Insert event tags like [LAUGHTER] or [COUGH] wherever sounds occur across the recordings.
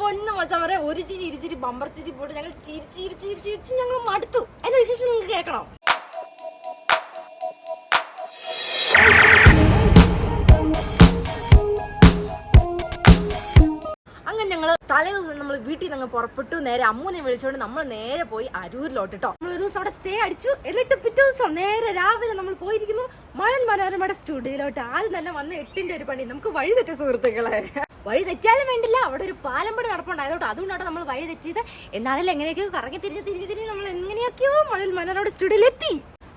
പൊന്നു മച്ചാൻ പറയാം ഒരു ചിരി ഇരിച്ചിരി ബമ്പർ ചിരി പോട്ട് ഞങ്ങൾ ചിരി ചിരി ചിരി ചിരിച്ച് ഞങ്ങൾ മടുത്തു. എന്റെ വിശേഷം നിങ്ങൾക്ക് കേൾക്കണം. ഞങ്ങൾ നമ്മൾ വീട്ടിൽ നിന്ന് പുറപ്പെട്ടു. നേരെ അമ്മൂനെ വിളിച്ചുകൊണ്ട് നമ്മൾ നേരെ പോയി അരൂരിലോട്ട് കേട്ടോ നമ്മൾ ഒരു ദിവസം അവിടെ സ്റ്റേ അടിച്ചു. എന്നിട്ട് പിറ്റേ ദിവസം നേരെ രാവിലെ നമ്മൾ പോയിരിക്കുന്നു മഴൻ മനോരമയുടെ സ്റ്റുഡിയോയിലോട്ട് ആദ്യം തന്നെ വന്ന് എട്ടിന്റെ ഒരു പണി. നമുക്ക് വഴി തെറ്റ സുഹൃത്തുക്കളെ. വഴി തെറ്റാലും വേണ്ടില്ല. അവിടെ ഒരു പാലം പണി നടപ്പുണ്ടായതോട്ട് അതുകൊണ്ടാണ് നമ്മൾ വഴി തെറ്റിയത് എന്നാലും എങ്ങനെയൊക്കെയോ കറങ്ങി തിരിഞ്ഞ് തിരിഞ്ഞ് തിരിഞ്ഞ് നമ്മൾ എങ്ങനെയൊക്കെയോ മഴൽ മനോരോട് സ്റ്റുഡിയോയിൽ എത്തി.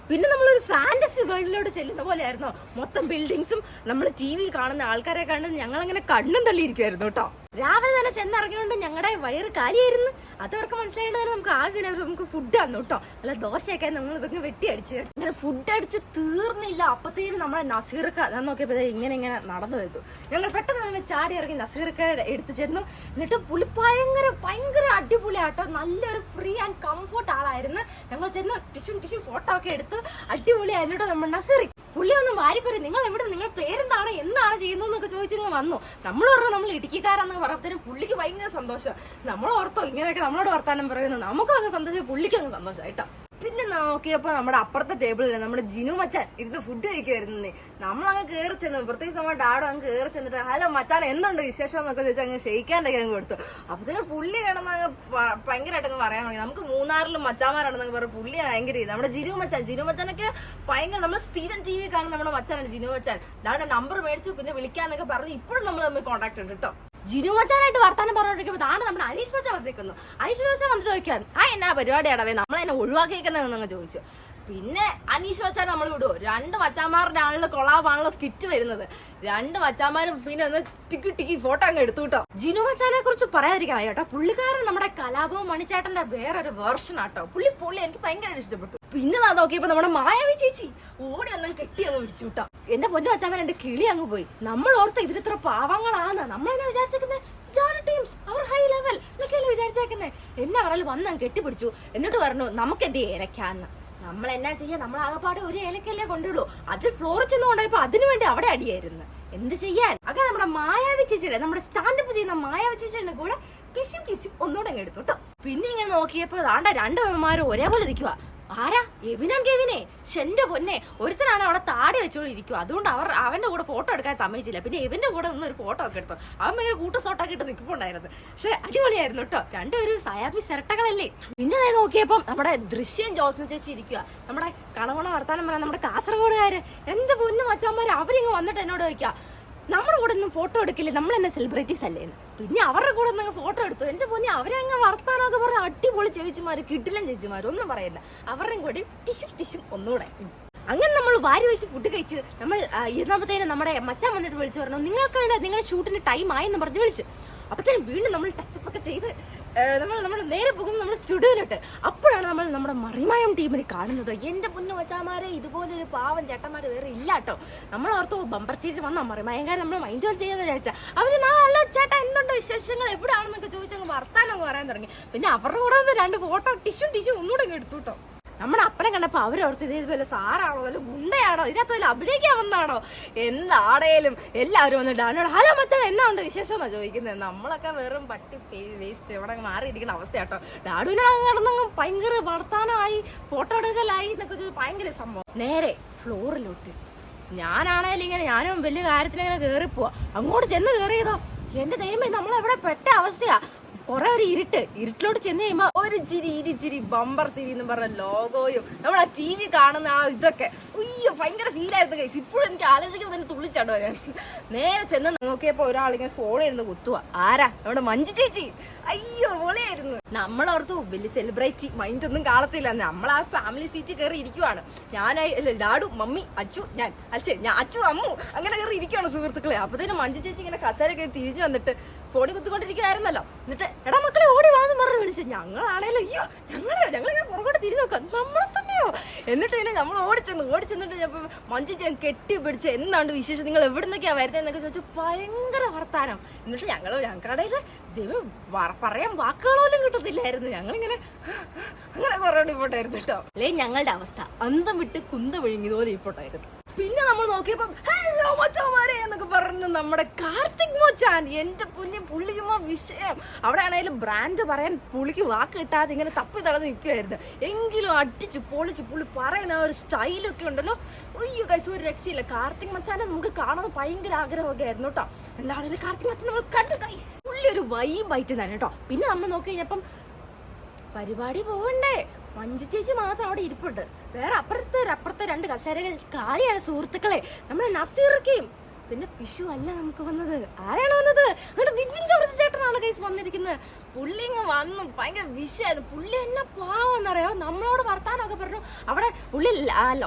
പിന്നെ നമ്മളൊരു ഫാന്റസി വേൾഡിലോട്ട് ചെല്ലുന്ന പോലെയായിരുന്നു. മൊത്തം ബിൽഡിങ്സും നമ്മൾ ടി വിയിൽ കാണുന്ന ആൾക്കാരെ കണ്ട് ഞങ്ങളങ്ങനെ കണ്ണും തള്ളിയിരിക്കുമായിരുന്നു കേട്ടോ. രാവിലെ തന്നെ ചെന്നിറങ്ങിയോണ്ട് ഞങ്ങളുടെ വയറ് കാലിയായിരുന്നു. അതവർക്ക് മനസ്സിലായത് നമുക്ക് ആദ്യം തന്നെ നമുക്ക് ഫുഡ് തന്നു കേട്ടോ അല്ല ദോശയൊക്കെ നമ്മൾ ഇതൊക്കെ വെട്ടി അടിച്ച് ഫുഡ് അടിച്ച് തീർന്നില്ല. അപ്പത്തേനും നമ്മളെ നസീർക്ക ഞാൻ നോക്കിയപ്പോഴേ ഇങ്ങനെ ഇങ്ങനെ നടന്നു വരുന്നു ഞങ്ങൾ പെട്ടെന്ന് തന്നെ ചാടി ഇറങ്ങി നസീർക്ക എടുത്ത് ചെന്നു. എന്നിട്ട് പുള്ളി ഭയങ്കര ഭയങ്കര അടിപൊളിയാട്ടോ. നല്ലൊരു ഫ്രീ ആൻഡ് കംഫർട്ട് ആളായിരുന്നു. ഞങ്ങൾ ചെന്ന് ടിഷ്യൂ ടിഷ്യൂ ഫോട്ടോ ഒക്കെ എടുത്ത് അടിപൊളിയായിരുന്നു കേട്ടോ നമ്മൾ നസീറി. പുള്ളി ഒന്നും വാരിക്കൊരു. നിങ്ങൾ എവിടെ നിങ്ങൾ പേരെന്താണ്? എന്താണ് ചെയ്യുന്നതെന്നൊക്കെ ചോദിച്ചിങ്ങ് വന്നു. നമ്മൾ പറഞ്ഞു നമ്മൾ ഇടുക്കിക്കാരാന്ന് പറഞ്ഞതിനും പുള്ളിക്ക് ഭയങ്കര സന്തോഷം. നമ്മൾ ഓർത്തോ ഇങ്ങനെയൊക്കെ നമ്മളോട് വർത്താനം പറയുന്നു നമുക്കും അങ്ങ് സന്തോഷം പുള്ളിക്കും അങ്ങ് സന്തോഷം കേട്ടോ. പിന്നെ നോക്കിയപ്പോ നമ്മുടെ അപ്പുറത്തെ ടേബിളിൽ നമ്മുടെ ജിനു മച്ചാൻ ഇരുന്ന് ഫുഡ് കഴിക്കുമായിരുന്നു നമ്മളങ്ങ് കയറി ചെന്നു പ്രത്യേകിച്ച് നമ്മുടെ ഡാഡോ അങ്ങ് കയറി ചെന്നിട്ട് ഹലോ മച്ചാൻ എന്തുണ്ട് വിശേഷം? എന്നൊക്കെ ചോദിച്ചാൽ അങ്ങ് ഷെയ്ക്കാന്റെ അങ്ങ് കൊടുത്തു. അപ്പത്തേനും പുള്ളി കിടന്ന് അങ്ങ് ഭയങ്കരമായിട്ട് അങ്ങ് പറയാൻ തുടങ്ങി. നമുക്ക് മൂന്നാറിലും മച്ചാമാരാണെന്നൊക്കെ പറഞ്ഞു പുള്ളി ഭയങ്കര ഇത്. നമ്മുടെ ജിനു മച്ചാൻ ജിനു മച്ചാനൊക്കെ ഭയങ്കര നമ്മൾ സ്ഥിരം ടി വി കാണുന്ന നമ്മുടെ മച്ചാനാണ് ജിനു മച്ചാൻ. ഡാഡോ നമ്പർ മേടിച്ചു പിന്നെ വിളിക്കാന്നൊക്കെ പറഞ്ഞു ഇപ്പോഴും നമ്മൾ തമ്മിൽ കോൺടാക്ട് ഉണ്ട് കേട്ടോ ജിനു മച്ചാനായിട്ട് വർത്താനം പറഞ്ഞോണ്ടിരിക്കുമ്പോൾ താണ്ട് നമ്മുടെ അനീഷ് മച്ചാൻ വർദ്ധിക്കുന്നു അനീഷ് മച്ചാൻ വന്നിട്ട് ചോദിക്കാൻ ആ എന്നാ പരിപാടിയാണവേ നമ്മളെന്നെ ഒഴിവാക്കിയേക്കുന്നതെന്നങ്ങ് ചോദിച്ചു. പിന്നെ അനീഷ് മച്ചാൻ നമ്മൾ വിടുവോ? രണ്ട് മച്ചാന്മാരുടെ ആണല്ലോ കൊളാബാണല്ലോ സ്കിറ്റ് വരുന്നത്. രണ്ട് മച്ചാന്മാരും പിന്നെ ഒന്ന് ടിക്കി ടിക്കി ഫോട്ടോ അങ്ങ് എടുത്തു കേട്ടോ. ജിനു മച്ചാനെ കുറിച്ച് പറയാതിരിക്കാൻ കേട്ടോ. പുള്ളിക്കാരൻ നമ്മുടെ കലാപവും മണിച്ചേട്ടന്റെ വേറൊരു വേർഷൻ ആട്ടോ പുള്ളി പുള്ളി എനിക്ക് ഭയങ്കര ഇഷ്ടപ്പെട്ടു. പിന്നെ ഞാൻ നോക്കിയപ്പോ നമ്മുടെ മായാവി ചേച്ചി ഓടി ഒന്നും കെട്ടി അങ്ങ് പിടിച്ചു വിട്ടോ എന്റെ പൊന്നു മച്ചാൻ എന്റെ കിളി അങ്ങ് പോയി. നമ്മൾ ഓർത്ത ഇവരിത്ര പാവങ്ങളാന്ന്. നമ്മളെന്നെ വിചാരിച്ചേക്കുന്നത് ടീംസ് അവർ ഹൈ ലെവൽ എന്നൊക്കെയല്ലേ വിചാരിച്ചേക്കുന്നേ? എന്നെ അവരാൽ വന്ന് കെട്ടിപ്പിടിച്ചു. എന്നിട്ട് പറഞ്ഞു നമുക്ക് എന്ത് ഏലക്കാന്ന്? നമ്മൾ എന്നാ ചെയ്യാ? നമ്മൾ ആകെപ്പാടെ ഒരു ഏലക്കല്ലേ കൊണ്ടുള്ളൂ അതിൽ ഫ്ലോറിൽ ചെന്ന് കൊണ്ടുപോയപ്പോ അതിനു വേണ്ടി അവിടെ അടിയായിരുന്നു. എന്ത് ചെയ്യാൻ? അങ്ങനെ നമ്മുടെ മായാവി ചേച്ചിയുടെ നമ്മുടെ സ്റ്റാൻഡപ്പ് ചെയ്യുന്ന മായാവി ചേച്ചിയുടെ കൂടെ കിശും കിശും ഒന്നുകൂടെ അങ്ങ് എടുത്തു കേട്ടോ. പിന്നെ ഇങ്ങനെ നോക്കിയപ്പോ ആണ്ട രണ്ട് പെൺമാരും ഒരേപോലെ ഇരിക്കുക ആരാ? എവിനാൻ കെവിനെ ഷെന്റെ പൊന്നെ. ഒരുത്തനാണ് അവിടെ താടി വെച്ചോണ്ടിരിക്കും അതുകൊണ്ട് അവർ അവന്റെ കൂടെ ഫോട്ടോ എടുക്കാൻ സമ്മതിച്ചില്ല. പിന്നെ ഇവന്റെ കൂടെ നിന്ന് ഒരു ഫോട്ടോ ഒക്കെ എടുത്തു? അവൻ ഭയങ്കര കൂട്ട സോട്ടൊക്കെ ഇട്ട് നിൽക്കുന്നുണ്ടായിരുന്നു പക്ഷെ അടിപൊളിയായിരുന്നു കേട്ടോ. രണ്ടുപേരും സയാബി സെരട്ടകളല്ലേ? പിന്നെ അതായത് നോക്കിയപ്പം നമ്മുടെ ദൃശ്യം ജോസ്ന ചേച്ചി ഇരിക്കുക നമ്മുടെ കണവണ വർത്താനം പറയാൻ നമ്മുടെ കാസർഗോഡുകാര്. എന്റെ പൊന്നു മച്ചാന്മാര് അവരിങ്ങ് വന്നിട്ട് എന്നോട് ചോദിക്കുക നമ്മുടെ കൂടെ ഒന്നും ഫോട്ടോ എടുക്കില്ല. നമ്മൾ തന്നെ സെലിബ്രിറ്റീസ് അല്ലേ പിന്നെ അവരുടെ കൂടെ ഒന്നും ഫോട്ടോ എടുത്തു. എന്റെ പൊന്നെ അവരെ അങ്ങ് വർത്താനമൊക്കെ പറഞ്ഞ അടിപൊളി ചേച്ചിമാര് കിട്ടില്ല ചേച്ചിമാര് ഒന്നും പറയില്ല അവരുടെയും കൂടി ടിഷും ടിഷും ഒന്നുകൂടെ. അങ്ങനെ നമ്മൾ വാരി വെച്ച് ഫുഡ് കഴിച്ച് നമ്മൾ ഇരുന്നപ്പോഴത്തേനും നമ്മുടെ മച്ചാൻ വന്നിട്ട് വിളിച്ചു പറഞ്ഞു നിങ്ങൾക്കാണ് നിങ്ങളുടെ ഷൂട്ടിന് ടൈം ആയെന്ന് പറഞ്ഞ് വിളിച്ചു. അപ്പത്തേനും വീണ്ടും നമ്മൾ ടച്ചപ്പ് ഒക്കെ ചെയ്ത് നമ്മൾ നമ്മൾ നേരെ പോകും നമ്മുടെ സ്റ്റുഡിയോയിലോട്ട്. അപ്പോഴാണ് നമ്മൾ നമ്മുടെ മറിമായം ടീമിനെ കാണുന്നത്. എന്റെ പൊന്നു വച്ചാമാരെ ഇതുപോലൊരു പാവം ചേട്ടന്മാർ വേറെ ഇല്ല കേട്ടോ. നമ്മൾ ഓർത്തു ബമ്പർ ചീറ്റ് വന്ന കാര്യം നമ്മൾ മൈൻഡ് ഓൺ ചെയ്യാന്ന് വിചാരിച്ചാൽ അവർ നാളെ ചേട്ടാ എന്തുണ്ട് വിശേഷങ്ങൾ? എവിടെയാണെന്നൊക്കെ ചോദിച്ചങ്ങ് വർത്താനം അങ്ങ് പറയാൻ തുടങ്ങി. പിന്നെ അവരുടെ കൂടെ രണ്ട് ഫോട്ടോ ടിഷ്യൂ ടിഷ്യൂ ഒന്നുകൂടെ അങ്ങ് എടുത്തു കേട്ടോ. നമ്മുടെ അപ്പനെ കണ്ടപ്പോ അവരോർത്ത് ഇത് വല്ല സാറാണോ വല്ല ഗുണ്ടയാണോ? ഇതിനകത്ത് വല്ല അഭിനയിക്കാൻ വന്നാണോ? എന്താണേലും എല്ലാവരും വന്ന് ഡാനോട് ഹലോ മച്ചാൻ എന്നാ ഉണ്ട് വിശേഷം? എന്നാ ചോദിക്കുന്നത് നമ്മളൊക്കെ വെറും പട്ടി വേസ്റ്റ് ഇവിടെ മാറിയിരിക്കുന്ന മാറിയിരിക്കുന്ന അവസ്ഥയാട്ടോ ഡാഡുവിനോട് കിടന്നങ്ങ് ഭയങ്കര വർത്താനമായി ഫോട്ടോ എടുക്കലായി എന്നൊക്കെ ഭയങ്കര സംഭവം. നേരെ ഫ്ലോറിലോട്ട്. ഞാനാണേലും ഇങ്ങനെ ഞാനും വലിയ കാര്യത്തിലിങ്ങനെ കയറിപ്പോവാ അങ്ങോട്ട് ചെന്ന് കയറിയതോ എന്റെ ദൈവമേ നമ്മളെവിടെ പെട്ട അവസ്ഥയാ. കൊറേ ഒരു ഇരുട്ട്. ഇരുട്ടിലോട്ട് ചെന്ന് കഴിയുമ്പോ ഒരു ചിരി ഇരിച്ചിരി ബമ്പർ ചിരി എന്ന് പറഞ്ഞ ലോഗോയും നമ്മൾ ആ ടി വി കാണുന്ന ആ ഇതൊക്കെ. ഉയ്യോ ഭയങ്കര ഫീൽ ആയിരുന്നു കൈസ് ഇപ്പോഴും എനിക്ക് ആലോചിക്കുമ്പോൾ തന്നെ തുള്ളിച്ചാടോ ഞാൻ. നേരെ ചെന്ന് നോക്കിയപ്പോ ഒരാളിങ്ങനെ ഫോണിൽ ഇരുന്ന് കുത്തുക ആരാ? നമ്മുടെ മഞ്ജു ചേച്ചി. അയ്യോ പൊളിയായിരുന്നു. നമ്മളോർത്തു വലിയ സെലിബ്രിറ്റി മൈൻഡ് ഒന്നും കാണത്തില്ല. നമ്മൾ ആ ഫാമിലി സീറ്റ് കയറി ഇരിക്കുവാണ്. ഞാനായി ഡാഡു മമ്മി അച്ചു ഞാൻ. അച്ഛൻ ഞാൻ അച്ചു അമ്മു. അങ്ങനെ കയറി ഇരിക്കുവാണ് സുഹൃത്തുക്കളെ. അപ്പത്തേനും മഞ്ജു ചേച്ചി ഇങ്ങനെ കസേര കയറി തിരിഞ്ഞു വന്നിട്ട് ഫോണിൽ കുത്തിക്കൊണ്ടിരിക്കുകയായിരുന്നല്ലോ. എന്നിട്ട് എടാ മക്കളെ ഓടി വാന്ന് പറഞ്ഞു വിളിച്ചു ഞങ്ങളാണേലോ അയ്യോ ഞങ്ങളെയോ ഞങ്ങളിങ്ങനെ പുറകോട്ട് തിരി നോക്കാം നമ്മളെ തന്നെയോ? എന്നിട്ട് പിന്നെ നമ്മൾ ഓടിച്ചെന്ന് ഓടിച്ചെന്നിട്ട് ഞാൻ മഞ്ചി ഞാൻ കെട്ടി പിടിച്ച് എന്താണ്ട് വിശേഷം? നിങ്ങൾ എവിടെ നിന്നൊക്കെയാ വരുന്നത് എന്നൊക്കെ ചോദിച്ചു ഭയങ്കര വർത്താനം. എന്നിട്ട് ഞങ്ങൾ ഞങ്ങളുടെ ദൈവം പറയാൻ വാക്കുകളൊന്നും കിട്ടത്തില്ലായിരുന്നു. ഞങ്ങളിങ്ങനെ അങ്ങനെ കുറേ ഇപ്പോട്ടായിരുന്നു കേട്ടോ. അല്ലെ ഞങ്ങളുടെ അവസ്ഥ. അന്തം വിട്ട് കുന്ത വിഴുങ്ങിയതുപോലെ ഇപ്പോട്ടായിരുന്നു. പിന്നെ നമ്മൾ നോക്കിയപ്പം ഹലോ മച്ചാമാരെ എന്നൊക്കെ പറഞ്ഞു നമ്മുടെ കാർത്തിക് മച്ചാൻ എന്റെ പുല്ല് പുള്ളിക്കുമ്പോൾ വിഷയം. അവിടെ ആണെങ്കിലും ബ്രാൻഡ് പറയാൻ പുള്ളിക്ക് വാക്ക് കിട്ടാതെ ഇങ്ങനെ തപ്പി തടഞ്ഞ് നിൽക്കുമായിരുന്നു എങ്കിലും അടിച്ച് പൊളിച്ച് പുള്ളി പറയുന്ന ഒരു സ്റ്റൈലൊക്കെ ഉണ്ടല്ലോ. അയ്യോ കൈസ് ഒരു രക്ഷയില്ല. കാർത്തിക് മച്ചാനെ നമുക്ക് കാണാൻ ഭയങ്കര ആഗ്രഹമൊക്കെ ആയിരുന്നു കേട്ടോ. എന്താണെങ്കിലും കാർത്തിക് മച്ചാൻ നമ്മൾ കണ്ടു കൈസ് പുള്ളി ഒരു വൈബായിട്ട് തന്നെ കേട്ടോ. പിന്നെ നമ്മൾ നോക്കി കഴിഞ്ഞപ്പം പരിപാടി പോവണ്ടേ? മഞ്ജു ചേച്ചി മാത്രം അവിടെ ഇരിപ്പുണ്ട്. വേറെ അപ്പുറത്തെ അപ്പുറത്തെ രണ്ട് കസേരകൾ കാലിയാണ് സുഹൃത്തുക്കളെ. നമ്മളെ നസീർക്കയും പിന്നെ പിഷു അല്ല നമുക്ക് വന്നത്. ആരാണ് വന്നത്? നമ്മുടെ ബിജിൻ ചേട്ടനാണ് കേസ് വന്നിരിക്കുന്നത്. പുള്ളി ഇങ്ങ് വന്നു. ഭയങ്കര വിഷയമായിരുന്നു. പുള്ളി എന്നെ പാവെന്നറിയോ നമ്മളോട് വർത്താനൊക്കെ പറഞ്ഞു. അവിടെ പുള്ളി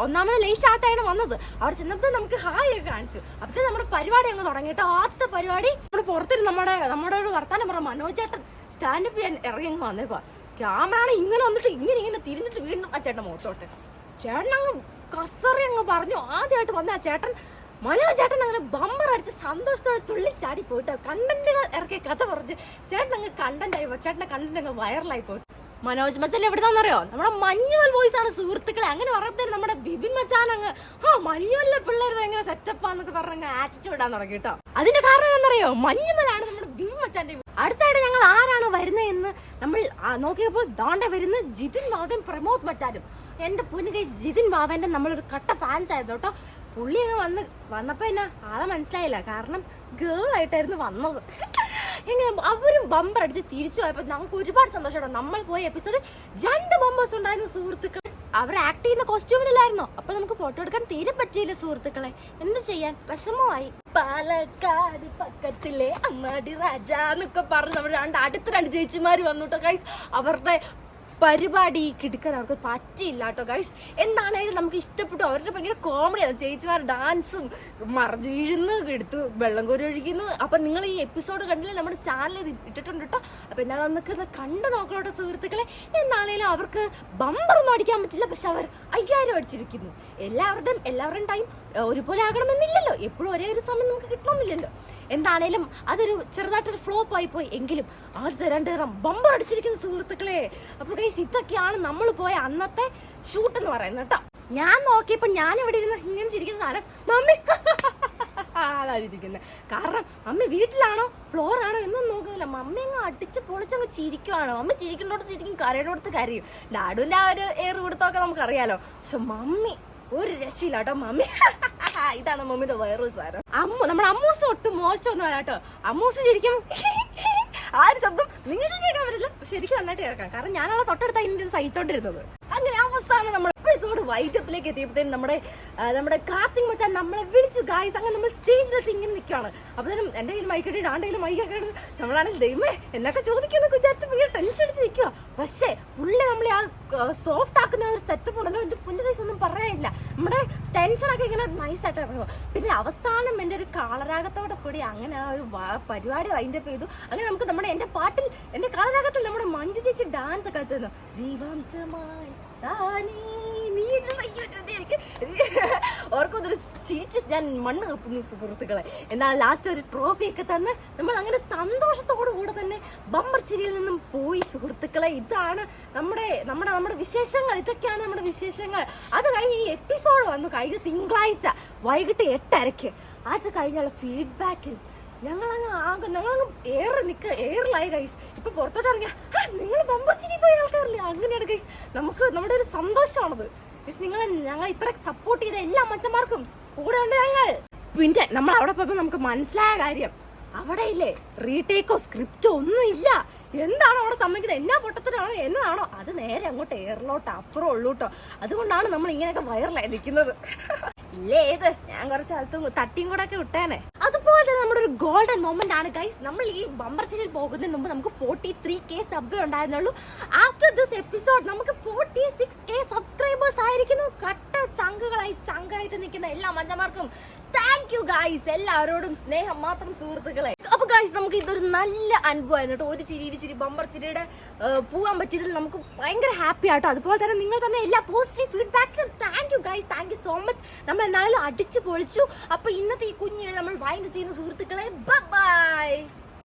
ഒന്നാമത് ലേറ്റ് ആയിട്ടാണ് വന്നത്. അവിടെ ചെന്നപ്പോൾ നമുക്ക് ഹായ് ഒക്കെ കാണിച്ചു. അപ്പൊ നമ്മുടെ പരിപാടി അങ്ങ് തുടങ്ങി കേട്ടോ. ആദ്യത്തെ പരിപാടി. നമ്മുടെ പുറത്തിരുന്ന് നമ്മുടെ നമ്മുടെ ഒരു വർത്താനം പറഞ്ഞ മനോജ് ചേട്ടൻ സ്റ്റാൻഡപ്പ് ചെയ്യാൻ ഇറങ്ങി അങ്ങ് വന്നേക്കുവാ. ക്യാമറ ഇങ്ങനെ വന്നിട്ട് ഇങ്ങനെ ഇങ്ങനെ തിരിഞ്ഞിട്ട് വീണ്ടും ആ ചേട്ടൻ മുഖത്തോട്ട് ചേട്ടൻ അങ്ങ് കസറി അങ്ങ് പറഞ്ഞു ആദ്യമായിട്ട് വന്ന ആ ചേട്ടൻ മനോജ് ചേട്ടൻ അങ്ങനെ ബമ്പർ അടിച്ച് സന്തോഷത്തോടെ തുള്ളി ചാടി പോയിട്ട് കണ്ടന്റുകൾ ഇറക്കിയ കഥ പറഞ്ഞ് ചേട്ടൻ അങ്ങ് കണ്ടന്റ് ആയി പോയി. ചേട്ടന്റെ കണ്ടന്റ് അങ്ങ് വൈറലായി പോയി മനോജ് മച്ചാൻ എവിടെന്നാന്നറിയോ നമ്മുടെ മഞ്ഞുവൽ ബോയ്സ് ആണ് സുഹൃത്തുക്കളെ. അങ്ങനെ പറഞ്ഞപ്പോഴത്തേന് നമ്മുടെ ബിബിൻ മച്ചാൻ അങ്ങ് ആ മഞ്ഞുവല്ല പിള്ളേർ ഭയങ്കര സെറ്റപ്പാന്നൊക്കെ പറഞ്ഞ ആറ്റിറ്റ്യൂഡ് ആണ് തുടങ്ങി കേട്ടോ. അതിന്റെ കാരണം എന്താണെന്നറിയോ മഞ്ഞുമലാണ് നമ്മുടെ ബിബിൻ മച്ചാന്റെ. അടുത്തായിട്ട് ഞങ്ങൾ ആരാണ് വരുന്നത് എന്ന് നമ്മൾ നോക്കിയപ്പോൾ ദാണ്ട വരുന്ന ജിതിൻ ബാബൻ പ്രമോദ് മച്ചാനും. എന്റെ പൊന്നു കൈ ജിതിൻ ബാബന്റെ നമ്മളൊരു കട്ട ഫാൻസ് ആയിരുന്നു കേട്ടോ. പുള്ളി അങ്ങ് വന്ന് വന്നപ്പോ എന്നാ ആളെ മനസ്സിലായില്ല. കാരണം ഗേൾ ആയിട്ടായിരുന്നു വന്നത്. എങ്ങനെ അവരും ബമ്പർ അടിച്ച് തിരിച്ചു പോയപ്പോ ഞങ്ങൾക്ക് ഒരുപാട് സന്തോഷം നമ്മൾ പോയ എപ്പിസോഡ് രണ്ട് ബമ്പേഴ്സ് ഉണ്ടായിരുന്ന സുഹൃത്തുക്കൾ അവർ ആക്ട് ചെയ്യുന്ന കോസ്റ്റ്യൂമിലായിരുന്നോ അപ്പൊ നമുക്ക് ഫോട്ടോ എടുക്കാൻ തീരെ പറ്റിയില്ല സുഹൃത്തുക്കളെ. എന്ത് ചെയ്യാൻ? വിഷമമായി. പാലക്കാട് പക്കത്തിലെ അമ്മാടി രാജ എന്നൊക്കെ പറഞ്ഞ് നമ്മുടെ രണ്ട് അടുത്ത രണ്ട് ചേച്ചിമാര് വന്നുട്ടോ ഗൈസ് അവരുടെ പരിപാടി കിടക്കാൻ അവർക്ക് പറ്റിയില്ല കേട്ടോ ഗൈസ് എന്താണേലും നമുക്ക് ഇഷ്ടപ്പെട്ടു. അവരുടെ ഭയങ്കര കോമഡിയാണ് ചേച്ചിമാർ ഡാൻസും മറിഞ്ഞു വീഴുന്നു എടുത്തു വെള്ളം കോരി ഒഴിക്കുന്നു. അപ്പം നിങ്ങൾ ഈ എപ്പിസോഡ് കണ്ടില്ലേ? നമ്മുടെ ചാനൽ ഇട്ടിട്ടുണ്ട് കേട്ടോ. അപ്പം എന്നാൽ നമുക്ക് കണ്ടു നോക്കണം കേട്ടോ സുഹൃത്തുക്കളെ. എന്താണേലും അവർക്ക് ബമ്പറൊന്നും അടിക്കാൻ പറ്റില്ല. പക്ഷെ അവർ അയ്യായിരം അടിച്ചിരിക്കുന്നു. എല്ലാവരുടെയും എല്ലാവരുടെയും ടൈം ഒരുപോലെ ആകണമെന്നില്ലല്ലോ. എപ്പോഴും ഒരേ ഒരു സമയം നമുക്ക് കിട്ടണമെന്നില്ലല്ലോ. എന്താണേലും അതൊരു ചെറുതായിട്ടൊരു ഫ്ലോപ്പ് ആയി പോയി എങ്കിലും ആദ്യത്തെ രണ്ട് തരം ബമ്പർ അടിച്ചിരിക്കുന്ന സുഹൃത്തുക്കളെ. അപ്പോൾ കൈസ് ഇതൊക്കെയാണ് നമ്മൾ പോയ അന്നത്തെ ഷൂട്ട് എന്ന് പറയുന്നത് കേട്ടോ. ഞാൻ നോക്കിയപ്പോൾ ഞാൻ ഇവിടെ ഇരുന്ന് ഇങ്ങനെ ചിരിക്കുന്ന സാധനം മമ്മി. [LAUGHS] അതായിരിക്കുന്നത് കാരണം മമ്മി വീട്ടിലാണോ? ഫ്ലോറാണോ എന്നൊന്നും നോക്കുന്നില്ല. മമ്മി അങ്ങ് അടിച്ച് പൊളിച്ചങ്ങ് ചിരിക്കുവാണോ. മമ്മി ചിരിക്കുന്നിടത്ത് ചിരിക്കും കരയുന്നിടത്ത് കരയും. ഡാഡുവിന്റെ ആ ഒരു ഏറ് കൊടുത്തൊക്കെ നമുക്കറിയാലോ. പക്ഷെ മമ്മി ഒരു രക്ഷയിലാട്ടോ മമ്മി. [LAUGHS] ഇതാണ് മമ്മിയുടെ വൈറൽ സാരം. അമ്മ നമ്മുടെ അമ്മൂസ് ഒട്ടും മോശമൊന്നും അല്ല കേട്ടോ. അമ്മൂസ് ശരിക്കും [LAUGHS] ആ ഒരു ശബ്ദം നിങ്ങൾക്ക് കേൾക്കാൻ പറ്റില്ല ശരിക്കും നന്നായിട്ട് കേൾക്കാം. കാരണം ഞാനവളെ തൊട്ടടുത്ത അതിന്റെ സഹിച്ചോണ്ടിരുന്നത്. അങ്ങനെ അവസാനം നമ്മുടെ എപ്പിസോഡ് വൈറ്റപ്പിലേക്ക് എത്തിയപ്പോഴത്തേനും നമ്മുടെ നമ്മുടെ കാർത്തിക് മച്ചാൻ നമ്മളെ വിളിച്ചു. ഗായ്സ് അങ്ങനെ നമ്മൾ സ്റ്റേജിലെത്തി ഇങ്ങനെ നിൽക്കുകയാണ്. അപ്പോഴത്തേനും എന്റെ കയ്യിൽ മൈക്കട്ടി മൈക്ക് മൈക്കൊക്കെ നമ്മളാണെങ്കിൽ ദൈവമേ എന്നൊക്കെ ചോദിക്കുന്നൊക്കെ വിചാരിച്ച് ഭയങ്കര ടെൻഷൻ അടിച്ച് നിൽക്കുക പക്ഷേ പുള്ളി നമ്മളെ ആ സോഫ്റ്റ് ആക്കുന്ന ഒരു സെറ്റപ്പ് ഉണ്ടല്ലോ എന്റെ പുല്ല് ദിവസം ഒന്നും പറയാനില്ല. നമ്മുടെ ടെൻഷനൊക്കെ ഇങ്ങനെ നൈസായിട്ട് ഇറങ്ങുക പിന്നെ അവസാനം എന്റെ ഒരു കാളരാഗത്തോടെ കൂടി അങ്ങനെ ആ ഒരു പരിപാടി അതിന്റെ ചെയ്തു. അങ്ങനെ നമുക്ക് നമ്മുടെ എന്റെ പാട്ടിൽ എന്റെ കാളരാഗത്തിൽ നമ്മുടെ മഞ്ജു ചേച്ചി ഡാൻസ് ഒക്കെ ചെന്നു ജീവാംശമായി നീ ഇരുന്ന് അയ്യോ ഇതെന്താ ഓർക്കൊന്നൊരു ചിരിച്ച് ഞാൻ മണ്ണ് കപ്പുന്നു സുഹൃത്തുക്കളെ. എന്നാൽ ലാസ്റ്റ് ഒരു ട്രോഫി ഒക്കെ തന്ന് നമ്മൾ അങ്ങനെ സന്തോഷത്തോടു കൂടെ തന്നെ ബമ്പർ ചിരിയിൽ നിന്നും പോയി സുഹൃത്തുക്കളെ. ഇതാണ് നമ്മുടെ നമ്മുടെ നമ്മുടെ വിശേഷങ്ങൾ. ഇതൊക്കെയാണ് നമ്മുടെ വിശേഷങ്ങൾ. അത് കഴിഞ്ഞ് ഈ എപ്പിസോഡ് വന്നു കഴിഞ്ഞ തിങ്കളാഴ്ച വൈകിട്ട് എട്ടരയ്ക്ക്. അത് കഴിഞ്ഞുള്ള ഫീഡ്ബാക്കിൽ ഞങ്ങളങ്ങ് ആകെ ഞങ്ങളങ്ങ് ഏറെ നിക്ക ഏറിലായി ഗൈസ് ഇപ്പൊ പുറത്തോട്ട് ഇറങ്ങിയ നിങ്ങൾ ബമ്പച്ചിരി പോയ ആൾക്കാരില്ലേ? അങ്ങനെയാണ് ഗൈസ് നമുക്ക് നമ്മുടെ ഒരു സന്തോഷമാണത്. ഗൈസ് നിങ്ങൾ ഞങ്ങൾ ഇത്ര സപ്പോർട്ട് ചെയ്ത എല്ലാ മച്ചന്മാർക്കും കൂടെ ഉണ്ട് ഞങ്ങൾ. പിന്നെ നമ്മൾ അവിടെ പോയപ്പോ നമുക്ക് മനസ്സിലായ കാര്യം. അവിടെ ഇല്ലേ റീടേക്കോ സ്ക്രിപ്റ്റോ ഒന്നും ഇല്ല എന്താണോ അവിടെ സമ്മതിക്കുന്നത് എന്നാ പൊട്ടത്തിനാണോ എന്നതാണോ? അത് നേരെ അങ്ങോട്ട് എയറിലോട്ട് അപ്പുറം ഉള്ളൂട്ടോ അതുകൊണ്ടാണ് നമ്മൾ ഇങ്ങനെയൊക്കെ വൈറലായി നിൽക്കുന്നത്. [LAUGHS] ഇല്ലേ ഏത്? ഞാൻ കുറച്ച് അകത്തും തട്ടിയും കൂടെ ഒക്കെ വിട്ടേനെ. ഒരു ഗോൾഡൻ മൊമെന്റ് ആണ് ഗൈസ് നമ്മൾ ഈ ബമ്പർ ചാനൽ പോകുന്നതിന് മുമ്പ് നമുക്ക് ഫോർട്ടി ത്രീ കെ സബ് ഉണ്ടായിരുന്നുള്ളൂ. ആഫ്റ്റർ ദിസ് എപ്പിസോഡ് നമുക്ക് ഫോർട്ടി സിക്സ് കെ സബ്സ്ക്രൈബേഴ്സ് ആയിരിക്കുന്നു. കട്ട ചങ്കുകളായി ചങ്കായിട്ട് നിൽക്കുന്ന എല്ലാ മഞ്ഞമാർക്കും താങ്ക് യു ഗൈസ് എല്ലാവരോടും സ്നേഹം മാത്രം സുഹൃത്തുക്കളെ. അപ്പൊ ഗൈസ് നമുക്ക് ഇതൊരു നല്ല അനുഭവമായിരുന്നു കേട്ടോ. ഒരു ചിരി ഇരി ചിരി ബമ്പർ ചിരിയുടെ പോകാൻ പറ്റിയതിൽ നമുക്ക് ഭയങ്കര ഹാപ്പി ആട്ടോ. അതുപോലെ തന്നെ നിങ്ങൾ തന്നെ എല്ലാ positive ഫീഡ്ബാക്സിലും thank you guys thank you so much നമ്മൾ എന്നാലും അടിച്ചു പൊളിച്ചു. അപ്പൊ ഇന്നത്തെ ഈ കുഞ്ഞുകൾ നമ്മൾ വൈൻഡ് ചെയ്യുന്ന സുഹൃത്തുക്കളെ ബൈ